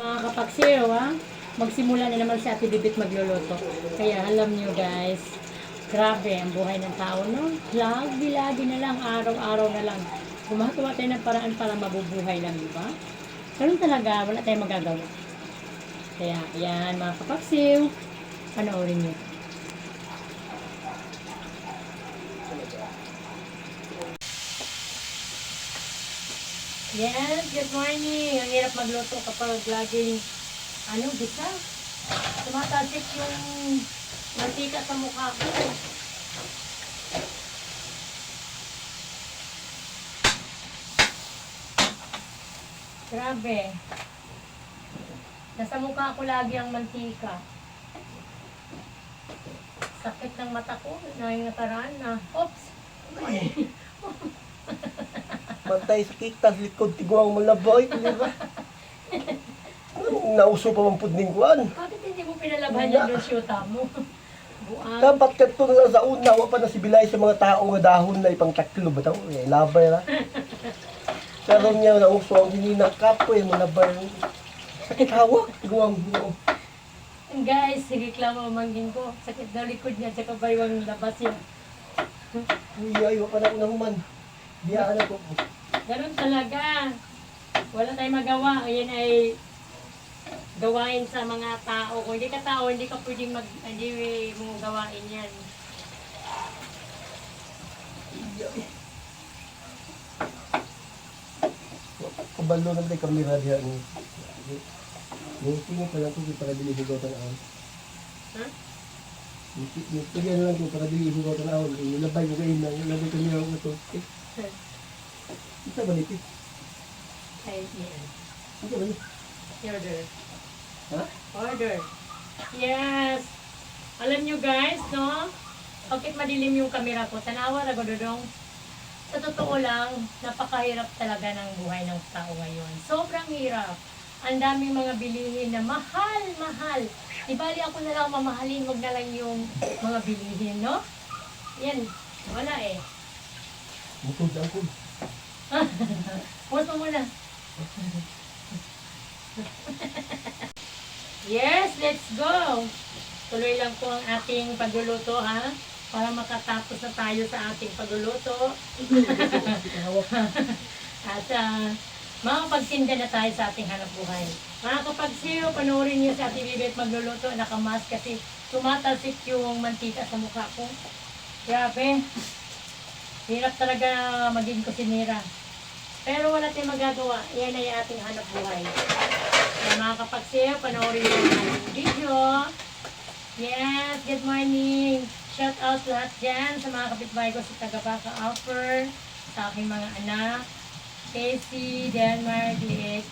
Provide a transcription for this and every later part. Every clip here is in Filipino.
Mga kapagsiyo, ha? Magsimula na naman si Ate Bibit magluluto. Kaya alam nyo guys, grabe ang buhay ng tao, no? Lagi-lagi na lang, araw-araw na lang. Gumagawa tayo ng paraan para mabubuhay lang, di ba? Ganun talaga, wala tayong magagawa. Kaya, yan, mga kapagsiyo, panoorin nyo. Yes, good morning. Ang hirap magluto kapag laging, ano, bisa. Tumatasik yung mantika sa mukha ko. Grabe. Nasa mukha ko lagi ang mantika. Sakit ng mata ko. Naingataraan na. Oops! Bantay sa kitas, likod, tiguang malaboy, di ba? Nauso pa mang pudning kuan? Bakit hindi mo pinalaban yung dosyota mo? Buang. Dapat ka ito na sa una, wa pa na sibilay sa mga tao nga dahon na ipang taklo ba tao? Eh, labay ra. Karon niya nauso ang hinina kapoy, malabay. Sakit hawak, tiguang mo. Guys, sige klamo manggin ko. Sakit daw likod niya, tsaka baywang labas yun. Uy, ay, wa pa na unahuman. Biya na ko. Ganun talaga. Wala tayong magawa. Ayan ay gawain sa mga tao. Kung hindi ka tao, hindi ka pwedeng mag, hindi mo gawain yan. Kabalo na tayo kamera diya ni. Ni tingin pa lang ko para dili hugaw tan Ha? Ni tingin na lang ko para dili hugaw tan ahon. Ilabay ko kayo na, ilabay ko niya ang ito. Isa ba nito? Ay, yan. Isa ba nito? Order. Ha? Order. Yes. Alam nyo guys, no? Bakit madilim yung kamera ko? Tanawa na dodong. Sa totoo lang, napakahirap talaga ng buhay ng tao ngayon. Sobrang hirap. Ang daming mga bilihin na mahal, mahal. Di bali ako na lang mamahalin, wag na lang yung mga bilihin, no? Yan, wala eh. Bukod ang Pause mo muna. yes, let's go! Tuloy lang po ang ating pagluluto, ha? Para makatapos na tayo sa ating pagluluto. At uh, makapagtinda na tayo sa ating hanap buhay. Mga kapagsiyo, panoorin niyo sa ating bibit magluluto. Nakamas kasi tumatalsik yung mantika sa mukha ko. Grabe. Hirap talaga maging kusinira. Pero wala tayong magagawa. Yan ay ating hanap buhay. Kaya mga kapagsiyo, panoorin niyo ang video. Yes, good morning. Shout out lahat dyan sa mga kapitbahay ko sa Tagabaka Offer, sa aking mga anak, Casey, Denmark, Liek,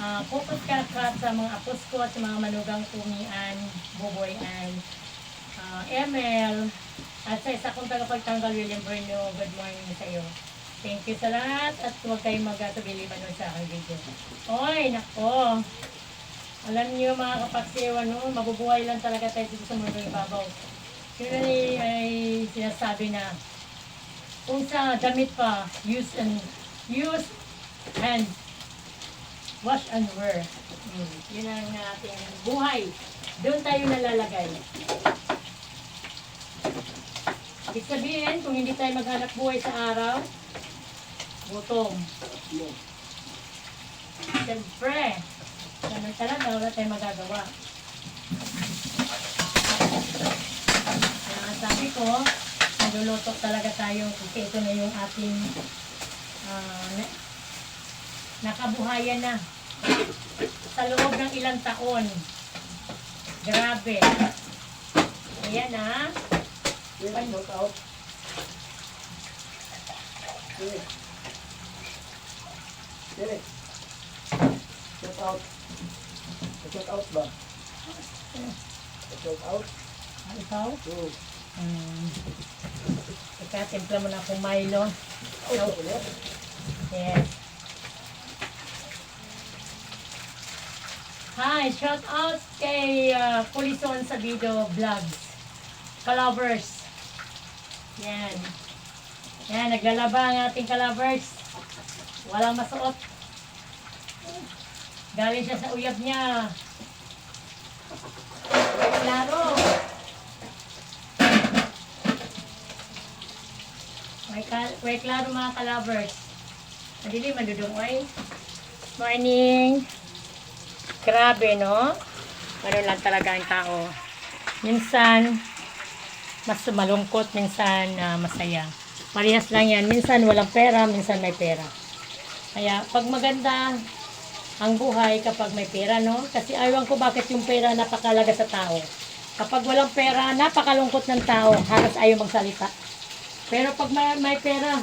uh, Pupot Kakat sa mga apos ko at sa mga manugang tumian, Buboy and uh, ML, at sa isa kong tagapagtanggal, William Berno, good morning sa iyo. Thank you sa lahat at huwag kayong magkatubili manood sa aking video. Oy, nako. Alam niyo mga kapagsiwa, no, mabubuhay lang talaga tayo dito sa mundo ibabaw. Yun ay, ay sinasabi na kung sa damit pa, use and use and wash and wear. Hmm, yun ang ating buhay. Doon tayo nalalagay. Ibig sabihin, kung hindi tayo maghanap buhay sa araw, gutom. Siyempre, ganun talaga, wala tayong magagawa. Kaya sabi ko, nagluluto talaga tayo kasi ito na yung ating na- nakabuhayan na sa loob ng ilang taon. Grabe. Ayan ah. Shout out. Sige. Sige. Shout out. Shout out ba? Shout out. Ah, Ikaw? Oo. Um, Ika, timpla mo na akong Milo. Oh, ulit. Hi, shout out kay uh, Pulison sa video vlogs. Kalovers. Yan. Yan, naglalaba ang ating kalovers. Walang masuot. Galing siya sa uyab niya. Klaro. May, ka- may klaro mga kalabers. Madili, madudong oy. Morning. Grabe, no? Ano lang talaga ang tao. Minsan, mas malungkot, minsan ah, masaya. Parehas lang yan. Minsan walang pera, minsan may pera. Kaya pag maganda ang buhay kapag may pera, no? Kasi ayaw ko bakit yung pera napakalaga sa tao. Kapag walang pera, napakalungkot ng tao. Halos ayaw magsalita. Pero pag may, may pera,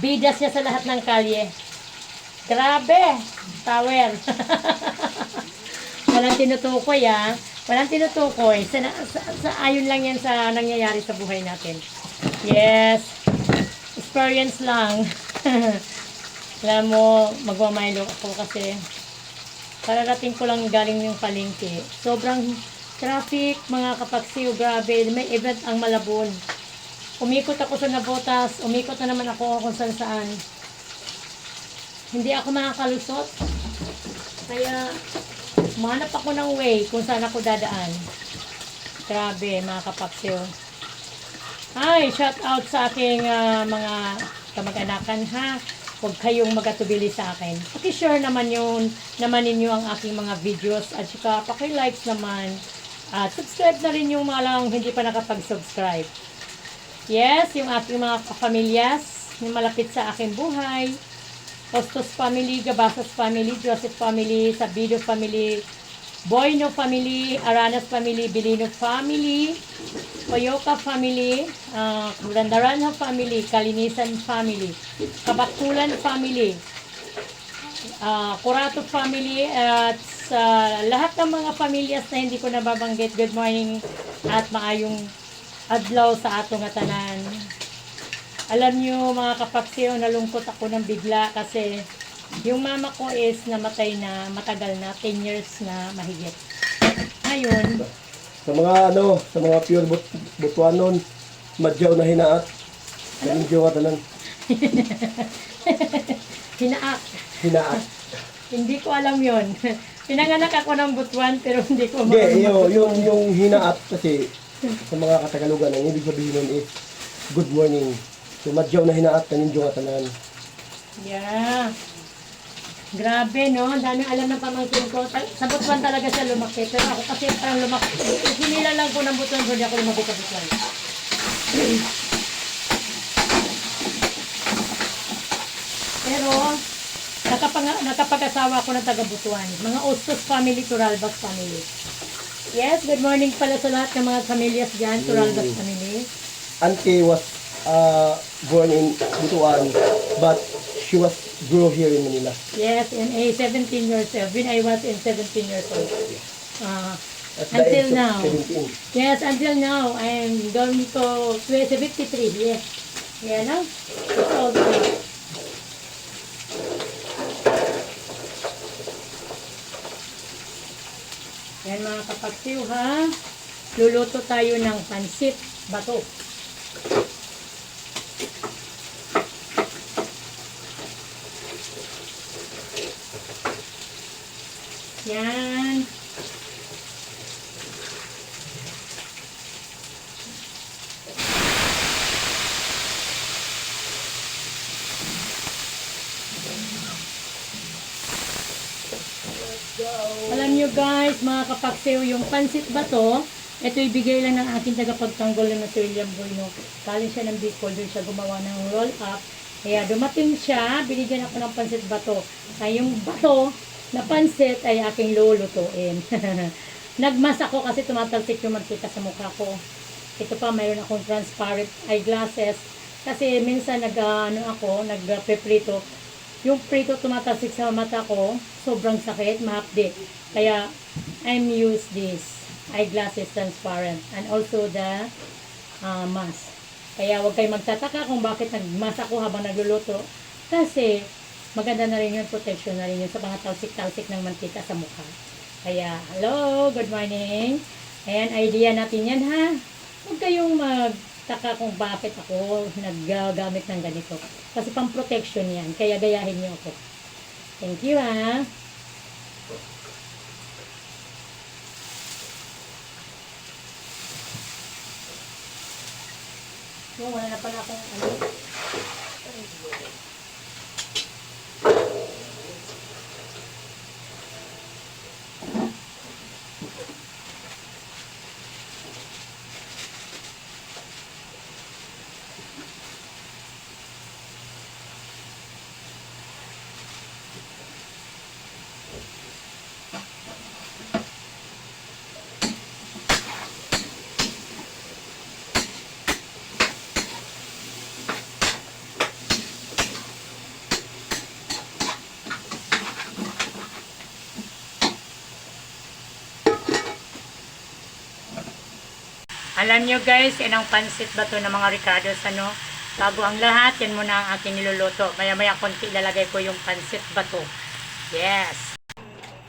bida siya sa lahat ng kalye. Grabe! Tower! Walang tinutukoy ah. Walang tinutukoy. Sa, sa, sa, ayon lang yan sa nangyayari sa buhay natin. Yes. Experience lang. Alam mo, magmamaylo ako kasi kararating ko lang galing yung palengke. Sobrang traffic, mga kapaksiw, grabe. May event ang Malabon. Umikot ako sa Nabotas, umikot na naman ako kung saan saan. Hindi ako makakalusot. Kaya, Manap ako ng way kung saan ako dadaan. Grabe, mga kapaksiw. Hi, shout out sa aking ah, mga kamag-anakan ha. Huwag kayong magatubili sa akin. Paki-share naman yun, naman ninyo ang aking mga videos at saka paki-likes naman. At subscribe na rin yung mga lang hindi pa nakapag-subscribe. Yes, yung aking mga kapamilyas, yung malapit sa aking buhay. Hostos family, Gabasas family, Joseph family, Sabido family, Boyno family, Aranas family, Bilino family, Oyoka family, uh, Randaranha family, Kalinisan family, Kabakulan family, uh, Kurato family, at sa lahat ng mga pamilyas na hindi ko nababanggit, good morning at maayong adlaw sa atong atanan. Alam nyo mga kapaksiyo, nalungkot ako ng bigla kasi yung mama ko is namatay na matagal na, 10 years na mahigit. Ngayon, Sa mga ano, sa mga pure but butuanon, madyaw na hinaat. Kanindiyo ka tanan. hinaak. Hinaat. Hindi ko alam yon. Pinanganak ako ng butuan pero hindi ko Hindi, marunong yung, yung, yung hinaat kasi sa mga katagalugan, ang ibig sabihin nun is good morning. So madyaw na hinaat, kanindiyo ka tanan. Yeah. Grabe, no? Ang daming alam ng pamangkin ko. Sa butuan talaga siya lumaki. Pero ako kasi parang lumaki. Hinila lang ko ng butuan, so hindi ako lumaki sa butuan. Pero, nakapag nakapag-asawa ako ng taga-butuan. Mga Ostos family, Turalbas family. Yes, good morning pala sa lahat ng mga pamilyas dyan, Turalbas family. Auntie was uh, born in Butuan, but she was grew here in Manila. Yes, in a 17 years old. When I was in 17 years old. Uh, the Until now. 17. yes, until now, I am going to 73. Yes. Yeah, no? It's all good. Yan mga kapagsiw ha. Luluto tayo ng pansit bato. Yan. Alam nyo guys, mga kapaksiw, yung pansit bato, ito ibigay lang ng aking tagapagtanggol na si William Bueno. Kaling siya ng Bicol, doon siya gumawa ng roll up. Kaya dumating siya, binigyan ako ng pansit bato. Ay yung bato na pansit ay aking lulutuin. Nagmas ako kasi tumatalsik yung magkita sa mukha ko. Ito pa, mayroon akong transparent eyeglasses. Kasi minsan nag, ano ako, nagpeprito. Yung prito tumatalsik sa mata ko, sobrang sakit, mahapdi. Kaya, I'm use this eyeglasses transparent and also the uh, mask. Kaya huwag kayo magtataka kung bakit nagmas ako habang nagluluto. Kasi, maganda na rin yun, protection na rin yun sa mga talsik-talsik ng mantika sa mukha. Kaya, hello, good morning. Ayan, idea natin yan ha. Huwag kayong magtaka kung bakit ako naggagamit ng ganito. Kasi pang protection yan. Kaya gayahin niyo ako. Thank you ha. Yung wala na pala akong ano. Alam nyo guys, yan ang pansit ba to ng mga Ricardo's ano? Bago ang lahat, yan muna ang aking niluluto. Maya maya konti ilalagay ko yung pansit bato. Yes!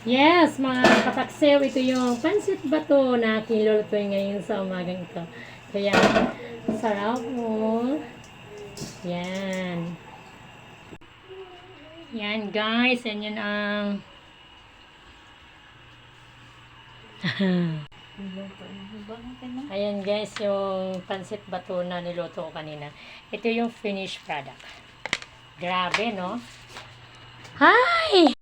Yes, mga kapaksew, ito yung pansit bato na aking lulutuin ngayon sa umagang ito. Kaya, sarap mo. Yan. Yan guys, yan yan ang Ayan guys, yung pansit bato na niluto ko kanina. Ito yung finished product. Grabe, no? Hi!